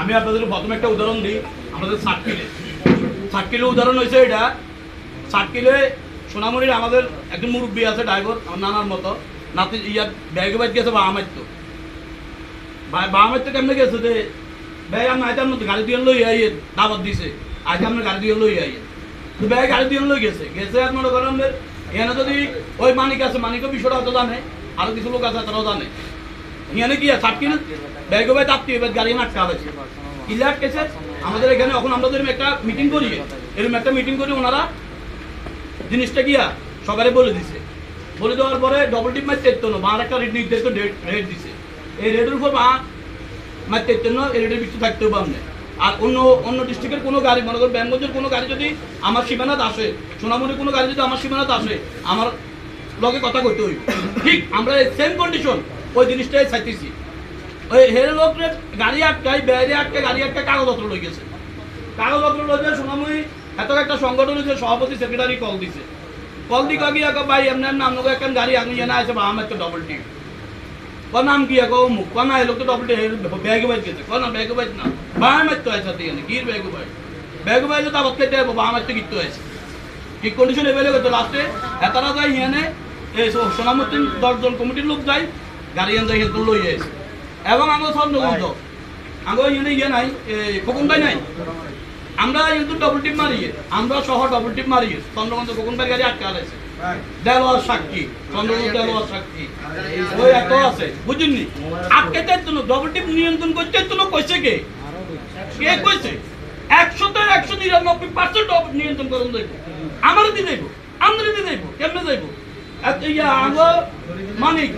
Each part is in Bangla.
আমি আপনাদের প্রথমে একটা উদাহরণ দিই, আমাদের সার্কিলে সার্কিলের উদাহরণ হয়েছে এটা সার্কিলে সোনামণির আমাদের একজন মুরব্বী আছে, ড্রাইভার, আমার নানার মতো। নাতি ইয়ার ব্যাগে বাইক গেছে, বা আমার তো। বা আমার তো কেমনে গেছে যে ব্যাগ আমি আইতাম মতো গাড়ি দিয়ে লই আইয়ে দাবাত দিছে। আজ আমরা গাড়ি দিয়ে লই আইয়ে। তো ব্যাগ গাড়ি দিয়ে লই গেছে। গেছে আর মনে করেন এখানে যদি ওই মানিক আছে, মানিকও বিষয়টা হয়তো জানে, আরও কিছু লোক আছে, তারাও জানে। এখানে কি আছে সাতকিল ব্যাগে বাই তাপতি এবার গাড়ি আটকা আছে কিলে আটকেছে আমাদের এখানে এখন আমরা যদি একটা মিটিং করি। এরকম একটা মিটিং করি, ওনারা জিনিসটা গিয়া সবারে বলে দিছে। বলে দেওয়ার পরে ডবল টিপ মারতে ইতো না আর একটা রেট নির্ধারিত রেট দিছে। এই রেটের উপর মা মারতে ইতো এই রেটের ভিতরে থাকতে হবে আপনি। আর অন্য অন্য ডিস্ট্রিক্টের কোনো গাড়ি, মনে করেন ব্যাঙ্গঞ্জের কোনো গাড়ি যদি আমার সীমানাত আসে, সোনামুড়ির কোনো গাড়ি যদি আমার সীমানাত আসে, আমার লগে কথা কইতে হইব। ঠিক, আমরা সেম কন্ডিশন ওই জিনিসটাই চাইতেছি। ওই হেরে লোক গাড়ি আটকাই বাইরে আটকে গাড়ি আটকে কাগজপত্র লই গেছে। কাগজপত্র লই যায় সোনামুড়ি এত একটা সংগঠন হয়েছে সভাপতি সেক্রেটারি কল দিছে। কল দি কাকি আগে ভাই, এমনি এমনি আপনাকে একটা গাড়ি আগুন জানা আছে বা আমার তো ডবল টিপ ক নাম কি আকৌ মোক কোৱা নাই লোক তো ডবল টিপ বেগ বাইক গেছে। ক না বেগ বাইক না। বা আমার তো আছে দিয়ে কি বেগ বাইক বেগ বাইক তো আবার কেটে বা আমার তো কিত্তো আছে কি কন্ডিশন এভেলেবল তো লাস্টে এতারা যায় হিয়ানে এই সোনামতি দশজন কমিটির লোক যায় আন যায় হিয়ান লই আছে এবং সব নগদ আগে হিয়ানে ইয়ে নাই খোকনটাই নাই। আমরা কিন্তু ডবল টিপ মারিয়ে আমরা সহ ডবল টিপ মারিয়ে চন্দ্রকান্ত খোকনটার গাড়ি আটকে আছে দেলোয়ার সাক্ষী চন্দ্রকান্ত দেলোয়ার সাক্ষী। ওই এত আছে বুঝুননি? আটকে চাইতো ডবল টিপ নিয়ন্ত্রণ করতে তো না কইছে কে? কে কইছে? একশোতে একশো নিরানব্বই পার্সেন্ট নিয়ন্ত্রণ করুন দেব। আমার দিয়ে দেবো আমরা দিয়ে দেবো কেমনে এত ইয়া আঙ্গ মানিক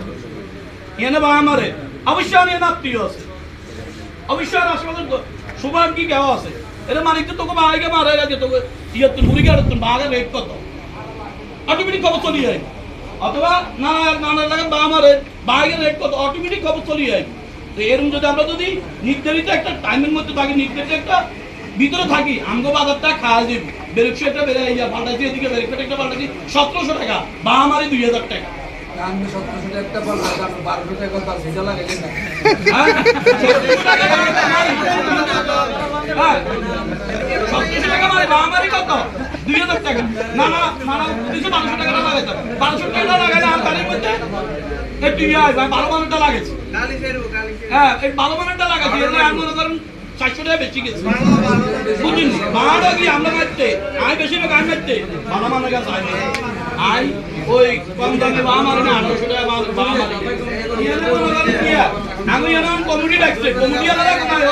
এনে বা আমারে অবশ্যই আমি আছে। অবশ্যই আর আসলে সুভান কি কেউ আছে। এটা মানিক তো তোকে বাগে মারা গেছে তোকে ইয়ে তুই মুড়ি গাড়ি তুই বাগে রেট কত? অটোমেটিক খবর চলি যায় অথবা নানা নানা লাগে বা মারে বাগে রেট কত? অটোমেটিক খবর চলি যায় তো এরকম যদি আমরা যদি নির্ধারিত একটা টাইমের মধ্যে থাকি নির্ধারিত একটা ভিতরে থাকি, আমগো বাজারটা খাওয়া যাবে বেরেকশো একটা বেড়ে যা পাল্টাচ্ছি এদিকে বেরেকশো একটা পাল্টাচ্ছি সতেরোশো টাকা বা আমারই দুই হাজার টাকা। আমি সতেরোশো একটা হ্যাঁ? হ্যাঁ? মানে ইয়ে হয় হ্যাঁ আমি চারশো টাকা বেশি গেছে বুঝিনি বারো আমরা মারতে আয় বেশি লোক আয় মারতে বারো মানে আয় আই, ওই কম দামে বা আমার না আঠারোশো টাকা বা আমার আমি কমিটি ডাকছে, কমিটি আলাদা কোথায়